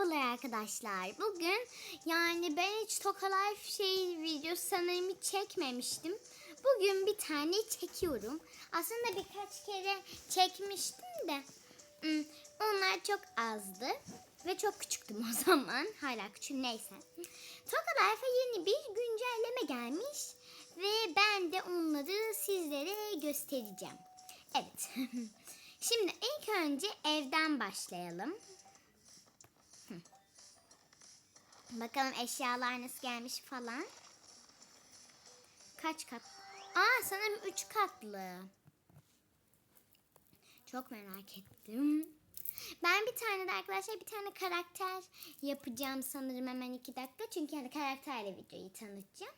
Merhabalar arkadaşlar. Bugün yani ben hiç Toka şey videosu sanırım hiç çekmemiştim. Bugün bir tane çekiyorum. Aslında birkaç kere çekmiştim de hmm, onlar çok azdı. Ve çok küçüktüm o zaman. Hala küçüğüm neyse. Toka yeni bir güncelleme gelmiş. Ve ben de onları sizlere göstereceğim. Evet. Şimdi ilk önce evden başlayalım. Bakalım eşyalar nasıl gelmiş falan. Kaç kat? Aa sanırım 3 katlı. Çok merak ettim. Ben bir tane de arkadaşlar bir tane karakter yapacağım sanırım hemen 2 dakika. Çünkü yani karakterle videoyu tanıtacağım.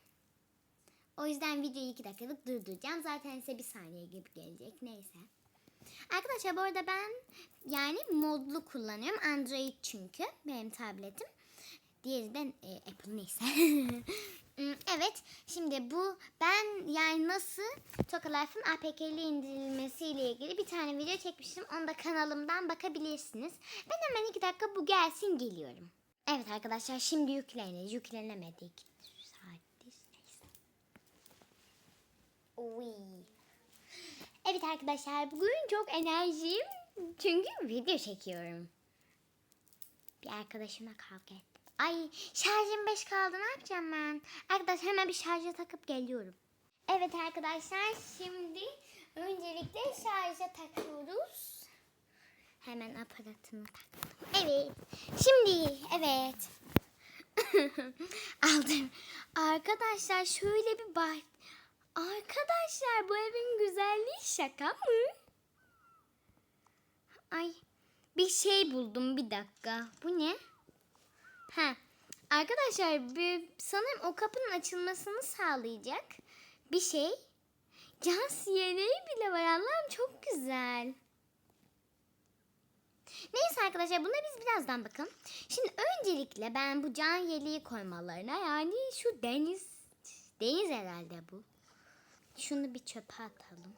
O yüzden videoyu 2 dakikalık durduracağım. Zaten size bir saniye gibi gelecek. Neyse. Arkadaşlar bu arada ben yani modlu kullanıyorum. Android çünkü benim tabletim. Diğeri de e, Apple neyse. Hmm, evet şimdi bu ben yani nasıl Tokalife'ın APK'li indirilmesiyle ilgili bir tane video çekmiştim. Onu da kanalımdan bakabilirsiniz. Ben hemen iki dakika bu gelsin geliyorum. Evet arkadaşlar şimdi yüklenir. Yüklenemedik. Saattir neyse. Evet arkadaşlar bugün çok enerjiyim. Çünkü video çekiyorum. Bir arkadaşıma kavga ettim. Ay şarjım 5 kaldı ne yapacağım ben? Arkadaşlar hemen bir şarja takıp geliyorum. Evet arkadaşlar şimdi öncelikle şarja takıyoruz. Hemen aparatımı taktım. Evet. Şimdi evet. Aldım. Arkadaşlar şöyle bir bak. Arkadaşlar bu evin güzelliği şaka mı? Ay bir şey buldum bir dakika. Bu ne? Ha. Arkadaşlar bir, sanırım o kapının açılmasını sağlayacak bir şey. Can siyeneği bile var Allah'ım çok güzel. Neyse arkadaşlar buna biz birazdan bakalım. Şimdi öncelikle ben bu can yeleği koymalarına yani şu deniz deniz herhalde bu. Şunu bir çöpe atalım.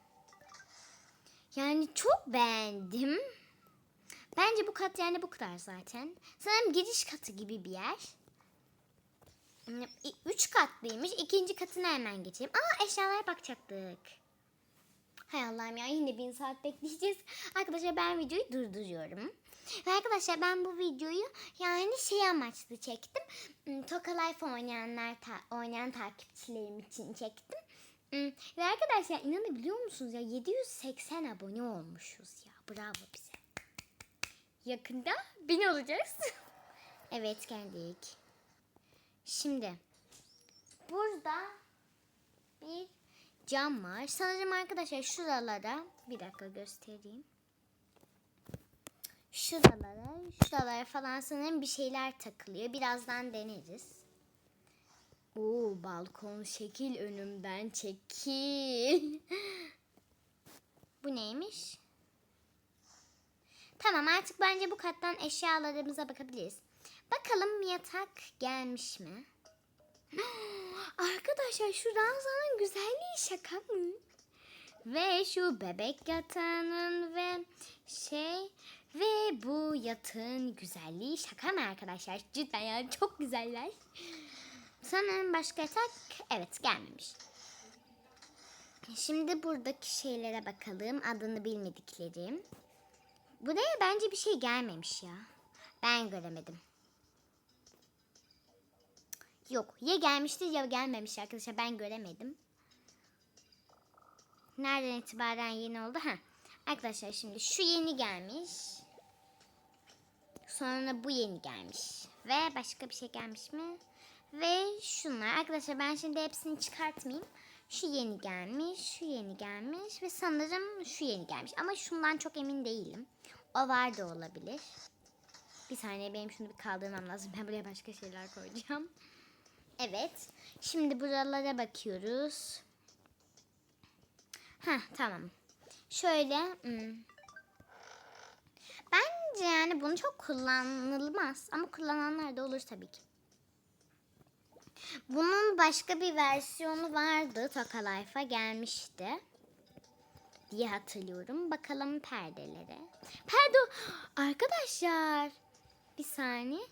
Yani çok beğendim. Bence bu kat yani bu kadar zaten. Sanırım giriş katı gibi bir yer. Üç katlıymış. İkinci katına hemen geçelim. Aa eşyalara bakacaktık. Hay Allah'ım ya yine bin saat bekleyeceğiz. Arkadaşlar ben videoyu durduruyorum. Ve arkadaşlar ben bu videoyu yani şey amaçlı çektim. Hmm, Toka Life oynayanlar ta- oynayan takipçilerim için çektim. Hmm, Ve arkadaşlar inanabiliyor musunuz ya 780 abone olmuşuz ya. Bravo bize. Yakında bin olacağız. evet geldik. Şimdi burada bir cam var. Sanırım arkadaşlar şuralara bir dakika göstereyim. Şuralara, şuralara falan sanırım bir şeyler takılıyor. Birazdan deneriz. Oo balkon şekil önümden çekil. Bu neymiş? Tamam artık bence bu kattan eşyalarımıza bakabiliriz. Bakalım yatak gelmiş mi? Arkadaşlar şu ranzanın güzelliği şaka mı? Ve şu bebek yatağının ve şey ve bu yatağın güzelliği şaka mı arkadaşlar? Cidden yani çok güzeller. Sanırım başka yatak evet gelmemiş. Şimdi buradaki şeylere bakalım. Adını bilmediklerim. Buraya bence bir şey gelmemiş ya. Ben göremedim. Yok ya gelmiştir ya gelmemiş arkadaşlar ben göremedim. Nereden itibaren yeni oldu? Ha. Arkadaşlar şimdi şu yeni gelmiş. Sonra bu yeni gelmiş. Ve başka bir şey gelmiş mi? Ve şunlar. Arkadaşlar ben şimdi hepsini çıkartmayayım. Şu yeni gelmiş, şu yeni gelmiş ve sanırım şu yeni gelmiş. Ama şundan çok emin değilim. O var da olabilir. Bir saniye benim şunu bir kaldırmam lazım. Ben buraya başka şeyler koyacağım. Evet. Şimdi buralara bakıyoruz. Ha tamam. Şöyle. Hmm. Bence yani bunu çok kullanılmaz. Ama kullananlar da olur tabii ki. Bunun başka bir versiyonu vardı. Toka Life'a gelmişti. Diye hatırlıyorum. Bakalım perdelere. Perde arkadaşlar. Bir saniye.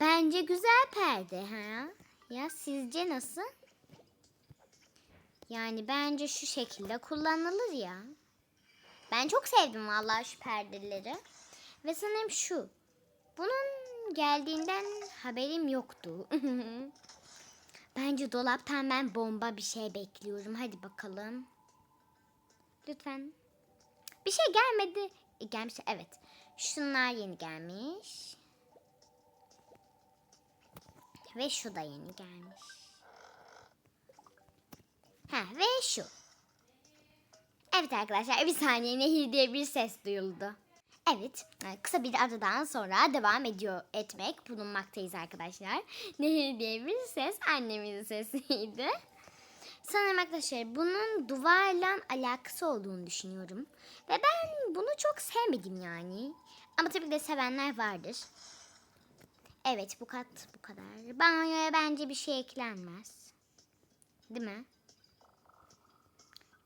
Bence güzel perde ha. Ya sizce nasıl? Yani bence şu şekilde kullanılır ya. Ben çok sevdim vallahi şu perdeleri. Ve sanırım şu. Bunun geldiğinden haberim yoktu. Bence dolaptan ben bomba bir şey bekliyorum. Hadi bakalım. Lütfen. Bir şey gelmedi. E, gelmiş. Evet. Şunlar yeni gelmiş. Ve şu da yeni gelmiş. Ha ve şu. Evet arkadaşlar bir saniye nehir diye bir ses duyuldu. Evet e, kısa bir aradan sonra devam ediyor etmek bulunmaktayız arkadaşlar. Nehir diye bir ses annemin sesiydi. Sanırım arkadaşlar bunun duvarla alakası olduğunu düşünüyorum. Ve ben bunu çok sevmedim yani. Ama tabii ki de sevenler vardır. Evet bu kat bu kadar. Banyoya bence bir şey eklenmez. Değil mi?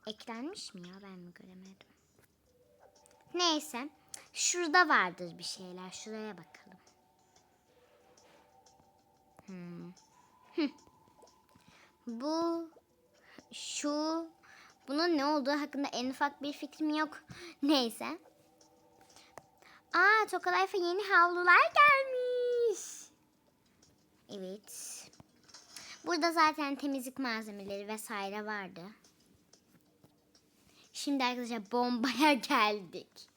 Eklenmiş mi ya ben mi göremedim. Neyse. Şurada vardır bir şeyler. Şuraya bakalım. Hmm. Bu şu bunun ne olduğu hakkında en ufak bir fikrim yok. Neyse. Aa Tokalayfa yeni havlular gelmiş. Evet. Burada zaten temizlik malzemeleri vesaire vardı. Şimdi arkadaşlar bombaya geldik.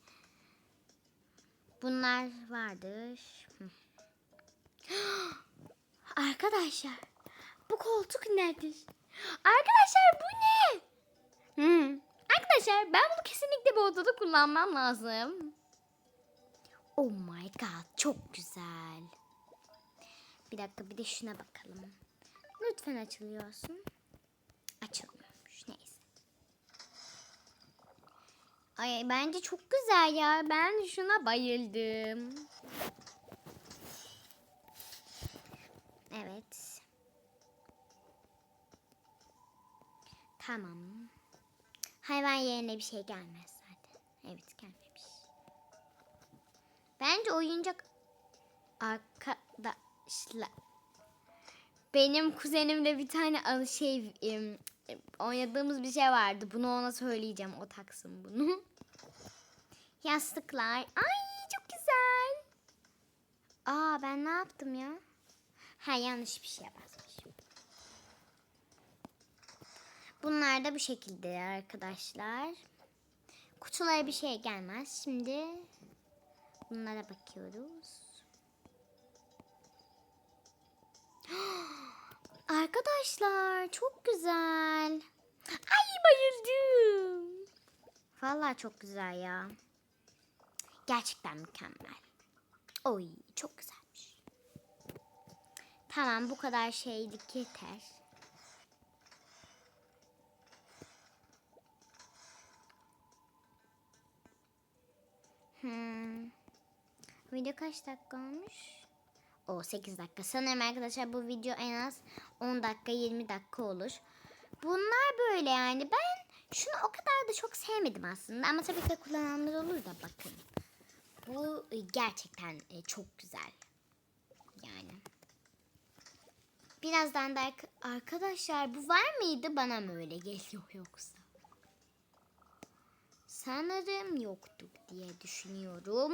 Bunlar vardır. Arkadaşlar bu koltuk nedir? Arkadaşlar bu ne? Hı. Arkadaşlar ben bunu kesinlikle bu odada kullanmam lazım. Oh my god çok güzel. Bir dakika bir de şuna bakalım. Lütfen açılıyorsun. Açılmıyormuş neyse. Ay bence çok güzel ya. Ben şuna bayıldım. Evet. Tamam. Hayvan yerine bir şey gelmez zaten. Evet gelmemiş. Bence oyuncak arkadaşlar. Benim kuzenimle bir tane şey oynadığımız bir şey vardı. Bunu ona söyleyeceğim. O taksın bunu. Yastıklar. Ay çok güzel. Aa ben ne yaptım ya? Ha yanlış bir şey basmışım. Bunlar da bu şekilde arkadaşlar. Kutulara bir şey gelmez. Şimdi bunlara bakıyoruz. Arkadaşlar çok güzel. Ay bayıldım. Vallahi çok güzel ya. Gerçekten mükemmel. Oy çok güzelmiş. Tamam bu kadar şeylik yeter. Hmm. Video kaç dakika olmuş? O 8 dakika. Sanırım arkadaşlar bu video en az 10 dakika 20 dakika olur. Bunlar böyle yani. Ben şunu o kadar da çok sevmedim aslında. Ama tabii ki kullananlar olur da bakın. Bu e, gerçekten e, çok güzel. Yani. Birazdan da ark- arkadaşlar bu var mıydı bana mı öyle geliyor yoksa? Sanırım yoktu diye düşünüyorum.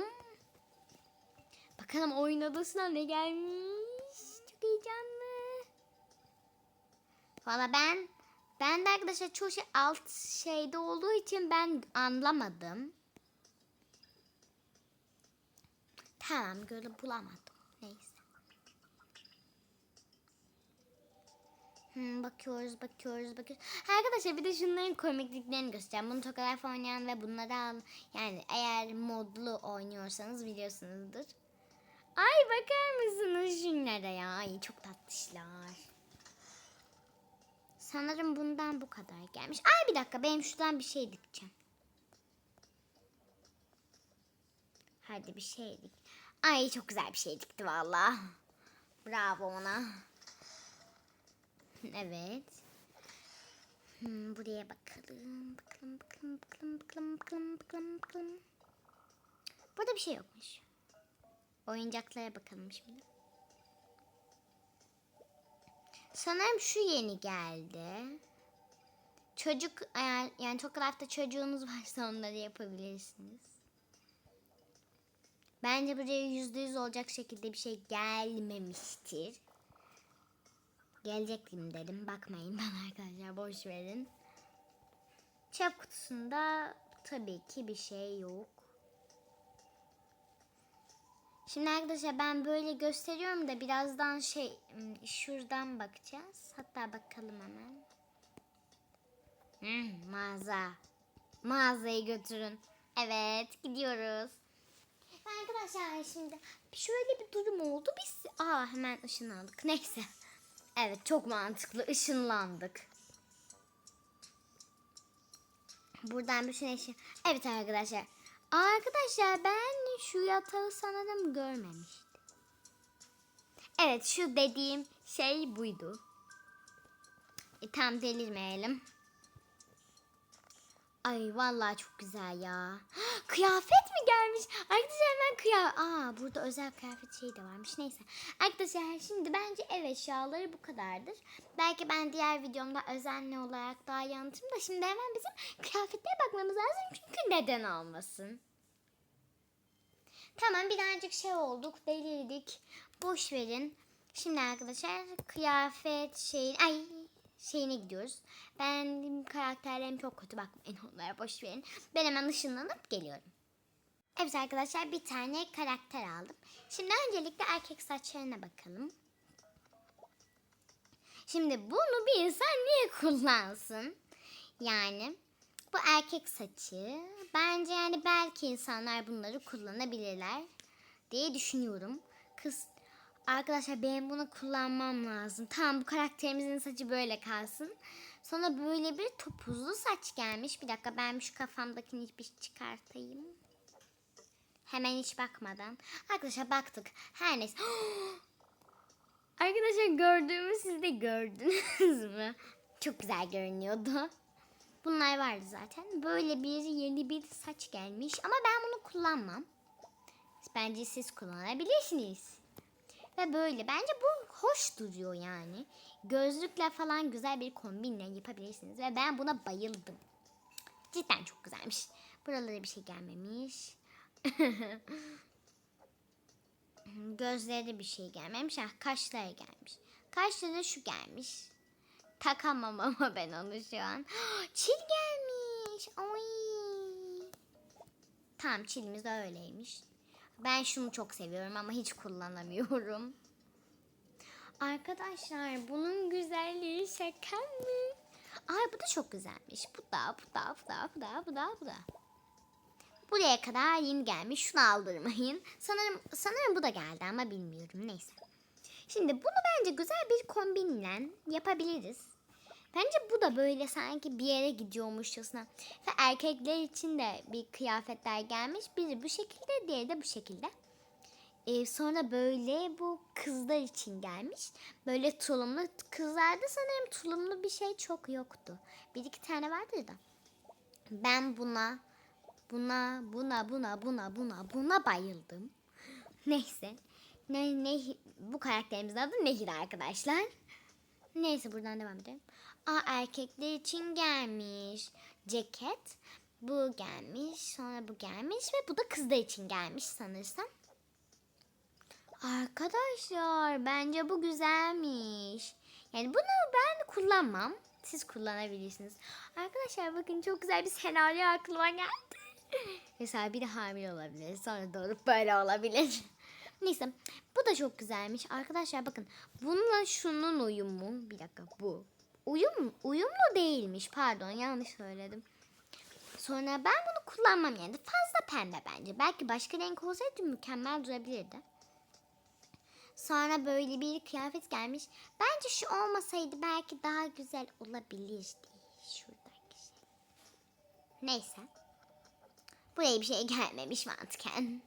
Bakalım oyun odasına ne gelmiş. Çok heyecanlı. Valla ben ben de arkadaşlar çoğu şey alt şeyde olduğu için ben anlamadım. Tamam böyle bulamadım. Neyse. Hmm, bakıyoruz, bakıyoruz, bakıyoruz. Arkadaşlar bir de şunların komikliklerini göstereceğim. Bunu Tokalar oynayan ve bunları al. Yani eğer modlu oynuyorsanız biliyorsunuzdur. Ay bakar mısınız şunlara ya? Ay çok tatlışlar. Sanırım bundan bu kadar gelmiş. Ay bir dakika benim şuradan bir şey dikeceğim. Hadi bir şey dik. Ay çok güzel bir şey dikti valla. Bravo ona. Evet. Hmm, buraya bakalım. Bakalım, bakalım, bakalım, bakalım, bakalım, bakalım, bakalım. Burada bir şey yokmuş. Oyuncaklara bakalım şimdi. Sanırım şu yeni geldi. Çocuk yani çok hafta çocuğunuz varsa onları yapabilirsiniz. Bence buraya yüzde yüz olacak şekilde bir şey gelmemiştir. Gelecektim dedim. Bakmayın bana arkadaşlar boş verin. Çöp kutusunda tabii ki bir şey yok. Şimdi arkadaşlar ben böyle gösteriyorum da birazdan şey hmm, şuradan bakacağız. Hatta bakalım hemen. Hmm, mağaza. Mağazayı götürün. Evet gidiyoruz. Arkadaşlar şimdi şöyle bir durum oldu. Biz aa hemen ışınlandık. Neyse. Evet çok mantıklı. Işınlandık. Buradan bütün eşya. Evet arkadaşlar. Arkadaşlar ben şu yatağı sanırım görmemiştim. Evet şu dediğim şey buydu. E, tam delirmeyelim. Ay vallahi çok güzel ya. Kıyafet mi gelmiş? Arkadaşlar hemen kıyafet. Aa burada özel kıyafet şeyi de varmış. Neyse. Arkadaşlar şimdi bence ev eşyaları bu kadardır. Belki ben diğer videomda özenli olarak daha iyi anlatırım da şimdi hemen bizim kıyafetlere bakmamız lazım. Çünkü neden olmasın? Tamam birazcık şey olduk. Delirdik. Boş verin. Şimdi arkadaşlar kıyafet şey ay şeyine gidiyoruz. Ben karakterlerim çok kötü bakmayın onlara boş verin. Ben hemen ışınlanıp geliyorum. Evet arkadaşlar bir tane karakter aldım. Şimdi öncelikle erkek saçlarına bakalım. Şimdi bunu bir insan niye kullansın? Yani bu erkek saçı. Bence yani belki insanlar bunları kullanabilirler diye düşünüyorum. Kız Arkadaşlar benim bunu kullanmam lazım. Tamam bu karakterimizin saçı böyle kalsın. Sonra böyle bir topuzlu saç gelmiş. Bir dakika ben şu kafamdakini bir çıkartayım. Hemen hiç bakmadan. Arkadaşlar baktık. Her neyse. Arkadaşlar gördüğümü siz de gördünüz mü? Çok güzel görünüyordu. Bunlar vardı zaten. Böyle bir yeni bir saç gelmiş. Ama ben bunu kullanmam. Bence siz kullanabilirsiniz. Ve böyle. Bence bu hoş duruyor yani. Gözlükle falan güzel bir kombinle yapabilirsiniz. Ve ben buna bayıldım. Cidden çok güzelmiş. Buralara bir şey gelmemiş. Gözlere bir şey gelmemiş. Ah, kaşlara gelmiş. Kaşlara şu gelmiş. Takamam ama ben onu şu an. Çil gelmiş. Oy. Tamam çilimiz de öyleymiş. Ben şunu çok seviyorum ama hiç kullanamıyorum. Arkadaşlar bunun güzelliği şaka mı? Ay bu da çok güzelmiş. Bu da, bu da, bu da, bu da, bu da, bu da. Buraya kadar yeni gelmiş. Şunu aldırmayın. Sanırım sanırım bu da geldi ama bilmiyorum. Neyse. Şimdi bunu bence güzel bir kombinle yapabiliriz. Bence bu da böyle sanki bir yere gidiyormuşçasına. Ve erkekler için de bir kıyafetler gelmiş. Biri bu şekilde, diğeri de bu şekilde. Ee, sonra böyle bu kızlar için gelmiş. Böyle tulumlu. Kızlarda sanırım tulumlu bir şey çok yoktu. Bir iki tane vardı da. Ben buna, buna, buna, buna, buna, buna, buna bayıldım. Neyse. Ne, ne, bu karakterimizin adı Nehir arkadaşlar. Neyse buradan devam edelim. Aa erkekler için gelmiş. Ceket. Bu gelmiş. Sonra bu gelmiş. Ve bu da kızlar için gelmiş sanırsam. Arkadaşlar bence bu güzelmiş. Yani bunu ben kullanmam. Siz kullanabilirsiniz. Arkadaşlar bakın çok güzel bir senaryo aklıma geldi. Mesela biri hamile olabilir. Sonra doğurup böyle olabilir. Neyse bu da çok güzelmiş. Arkadaşlar bakın bununla şunun uyumu. Bir dakika bu. Uyum, uyumlu değilmiş. Pardon yanlış söyledim. Sonra ben bunu kullanmam yani. Fazla pembe bence. Belki başka renk olsaydı mükemmel durabilirdi. Sonra böyle bir kıyafet gelmiş. Bence şu olmasaydı belki daha güzel olabilirdi. Şuradaki şey. Neyse. Buraya bir şey gelmemiş mantıken.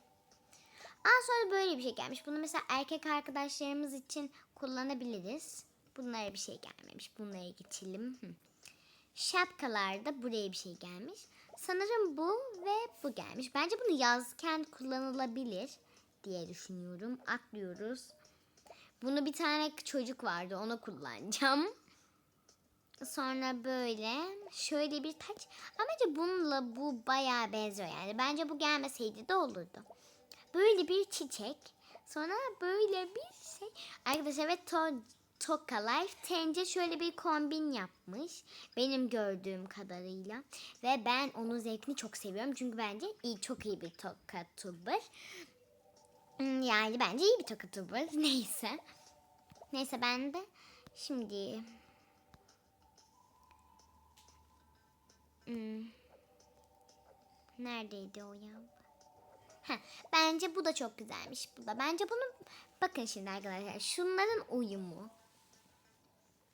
Aa sonra böyle bir şey gelmiş. Bunu mesela erkek arkadaşlarımız için kullanabiliriz. Bunlara bir şey gelmemiş. Bunlara geçelim. Şapkalarda buraya bir şey gelmiş. Sanırım bu ve bu gelmiş. Bence bunu yazken kullanılabilir diye düşünüyorum. Atlıyoruz. Bunu bir tane çocuk vardı. Onu kullanacağım. Sonra böyle şöyle bir taç. Ama bence bununla bu bayağı benziyor yani. Bence bu gelmeseydi de olurdu. Böyle bir çiçek. Sonra böyle bir şey. Arkadaşlar evet Toka Life Tence şöyle bir kombin yapmış. Benim gördüğüm kadarıyla. Ve ben onun zevkini çok seviyorum. Çünkü bence iyi çok iyi bir Toka tuber. Hmm, Yani bence iyi bir Toka tuber. Neyse. Neyse ben de şimdi Hmm. Neredeydi o ya? Bence bu da çok güzelmiş. Bu da. Bence bunu bakın şimdi arkadaşlar. Şunların uyumu.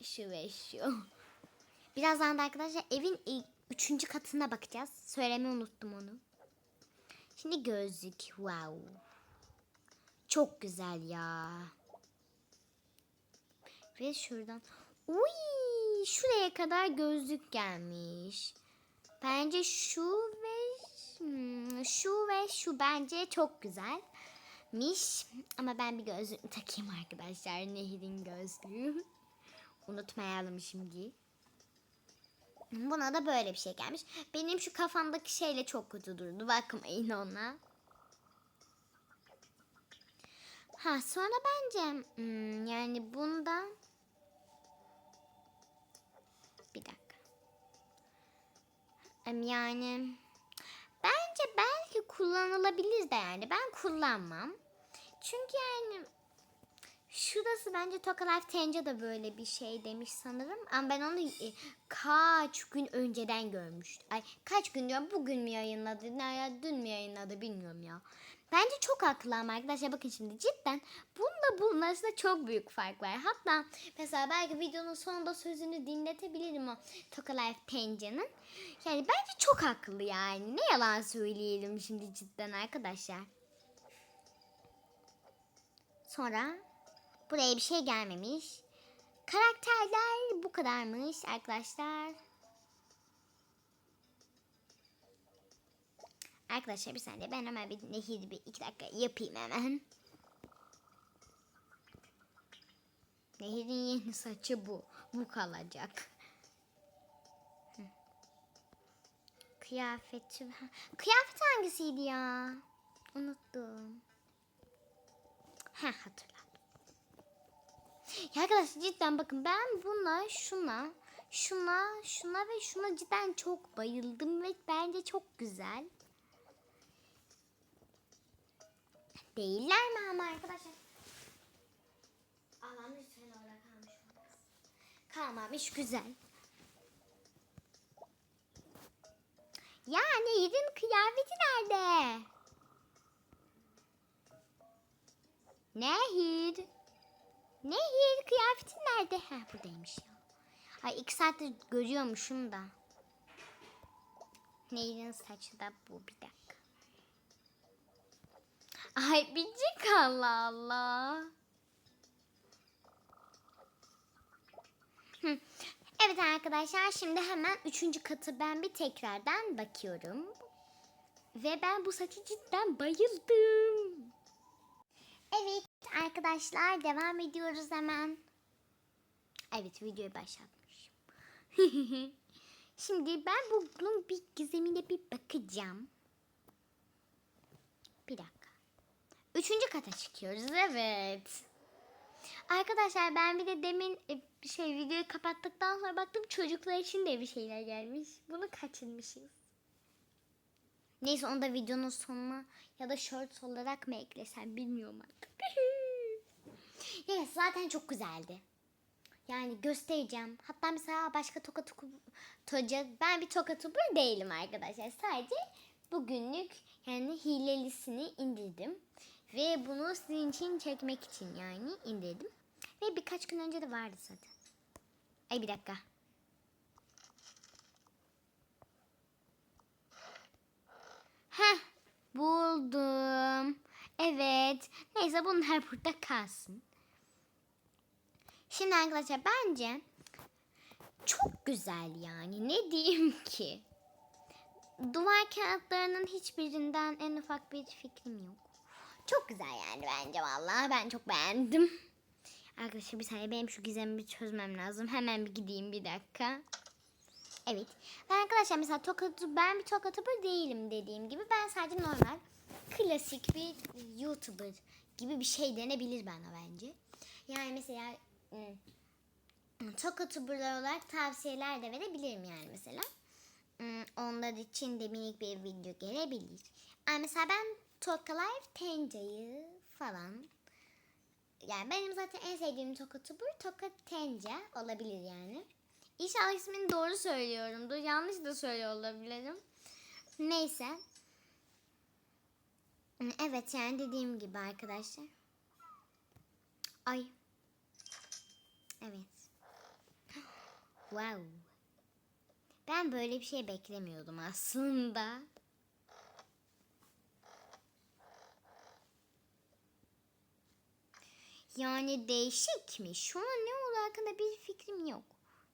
Şu ve şu. Birazdan da arkadaşlar evin ilk- üçüncü katına bakacağız. Söylemeyi unuttum onu. Şimdi gözlük. Wow. Çok güzel ya. Ve şuradan. Uy, şuraya kadar gözlük gelmiş. Bence şu ve hmm, şu ve şu bence çok güzelmiş. Ama ben bir gözlüğümü takayım arkadaşlar. Nehir'in gözlüğü. Unutmayalım şimdi. Buna da böyle bir şey gelmiş. Benim şu kafamdaki şeyle çok kötü durdu. Bakmayın ona. Ha sonra bence hmm, yani bunda bir dakika. Em, Yani bence belki kullanılabilir de yani ben kullanmam. Çünkü yani şurası bence Toka Life Tence de böyle bir şey demiş sanırım. Ama ben onu e, kaç gün önceden görmüştüm. Ay kaç gün diyorum bugün mü yayınladı ne ya dün mü yayınladı bilmiyorum ya. Bence çok haklı ama arkadaşlar bakın şimdi cidden bununla bunun arasında çok büyük fark var. Hatta mesela belki videonun sonunda sözünü dinletebilirim o Toka Life Tence'nin. Yani bence çok haklı yani. Ne yalan söyleyelim şimdi cidden arkadaşlar. Sonra buraya bir şey gelmemiş. Karakterler bu kadarmış arkadaşlar. Arkadaşlar bir saniye ben hemen bir nehir bir iki dakika yapayım hemen. Nehir'in yeni saçı bu. Bu kalacak. Kıyafeti. Kıyafet hangisiydi ya? Unuttum. Ha hatırladım. Ya arkadaşlar cidden bakın ben buna şuna şuna şuna ve şuna cidden çok bayıldım ve bence çok güzel. Değiller mi ama arkadaşlar? Allah'ım lütfen orada kalmış olmaz. Kalmamış güzel. Ya Nehir'in kıyafeti nerede? Nehir. Nehir kıyafetin nerede? Ha buradaymış ya. Ay iki saattir görüyormuşum da. Nehir'in saçı da bu bir dakika. Ay bicik Allah Allah. Evet arkadaşlar şimdi hemen üçüncü katı ben bir tekrardan bakıyorum. Ve ben bu saçı cidden bayıldım. Evet arkadaşlar devam ediyoruz hemen. Evet videoyu başlatmışım. Şimdi ben bunun bir gizemine bir bakacağım. Bir dakika. Üçüncü kata çıkıyoruz evet. Arkadaşlar ben bir de demin e, şey videoyu kapattıktan sonra baktım çocuklar için de bir şeyler gelmiş. Bunu kaçırmışız. Neyse onu da videonun sonuna ya da shorts olarak mı eklesem bilmiyorum artık. Neyse zaten çok güzeldi. Yani göstereceğim. Hatta mesela başka toka toca ben bir toka değilim arkadaşlar. Sadece bugünlük yani hilelisini indirdim. Ve bunu sizin için çekmek için yani indirdim. Ve birkaç gün önce de vardı zaten. Ay bir dakika. Heh buldum. Evet. Neyse bunlar burada kalsın. Şimdi arkadaşlar bence çok güzel yani. Ne diyeyim ki? Duvar kağıtlarının hiçbirinden en ufak bir fikrim yok. Çok güzel yani bence vallahi. Ben çok beğendim. Arkadaşlar bir saniye benim şu gizemi bir çözmem lazım. Hemen bir gideyim bir dakika. Evet. Ben arkadaşlar mesela tokatı ben bir tokatı değilim dediğim gibi. Ben sadece normal klasik bir YouTuber gibi bir şey denebilir bana bence. Yani mesela ım, tokatübürler olarak tavsiyeler de verebilirim yani mesela. Im, Onlar için de minik bir video gelebilir. Yani mesela ben Toka Life Tenca'yı falan yani benim zaten en sevdiğim tokatübür Toka Tenca olabilir yani. İnşallah ismini doğru söylüyorumdur. Yanlış da söylüyor olabilirim. Neyse. Evet yani dediğim gibi arkadaşlar. Ay. Evet. Wow. Ben böyle bir şey beklemiyordum aslında. Yani değişikmiş. Şu an ne olduğu hakkında bir fikrim yok.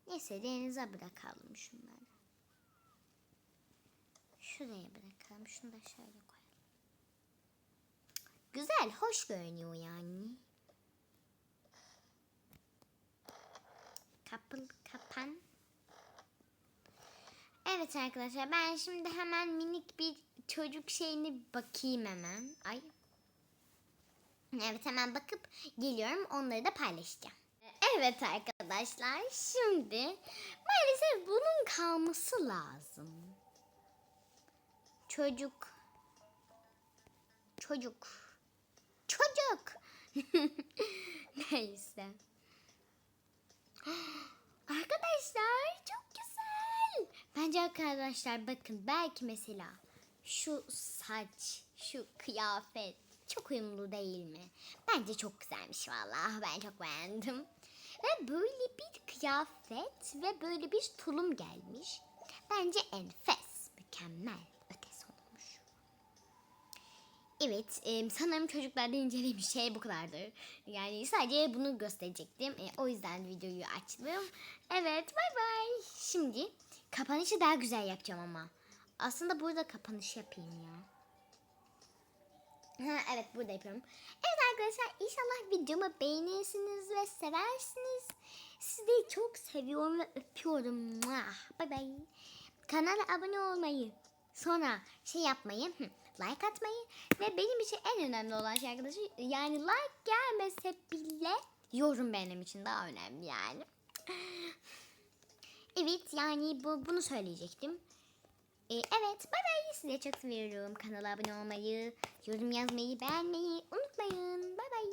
Neyse denize bırakalım şunları. Şuraya bırakalım. Şunu da şöyle koyalım. Güzel, hoş görünüyor yani. Kapıl kapan. Evet arkadaşlar ben şimdi hemen minik bir çocuk şeyini bakayım hemen. Ay. Evet hemen bakıp geliyorum onları da paylaşacağım. Evet arkadaşlar şimdi maalesef bunun kalması lazım. Çocuk. Çocuk. Çocuk. Neyse. Arkadaşlar çok güzel. Bence arkadaşlar bakın belki mesela şu saç, şu kıyafet çok uyumlu değil mi? Bence çok güzelmiş vallahi. Ben çok beğendim. Ve böyle bir kıyafet ve böyle bir tulum gelmiş. Bence enfes, mükemmel. Evet, e, sanırım çocuklarda incelediğim şey bu kadardır. Yani sadece bunu gösterecektim. E, o yüzden videoyu açtım. Evet, bay bay. Şimdi kapanışı daha güzel yapacağım ama. Aslında burada kapanış yapayım ya. Ha, evet burada yapıyorum. Evet arkadaşlar inşallah videomu beğenirsiniz ve seversiniz. Sizi çok seviyorum ve öpüyorum. Bay bay. Kanala abone olmayı, sonra şey yapmayı, like atmayı ve benim için en önemli olan şey arkadaşlar yani like gelmese bile yorum benim için daha önemli yani. Evet yani bu bunu söyleyecektim. Ee, evet bay bay size çok seviyorum. Kanala abone olmayı, yorum yazmayı, beğenmeyi unutmayın. Bay bay.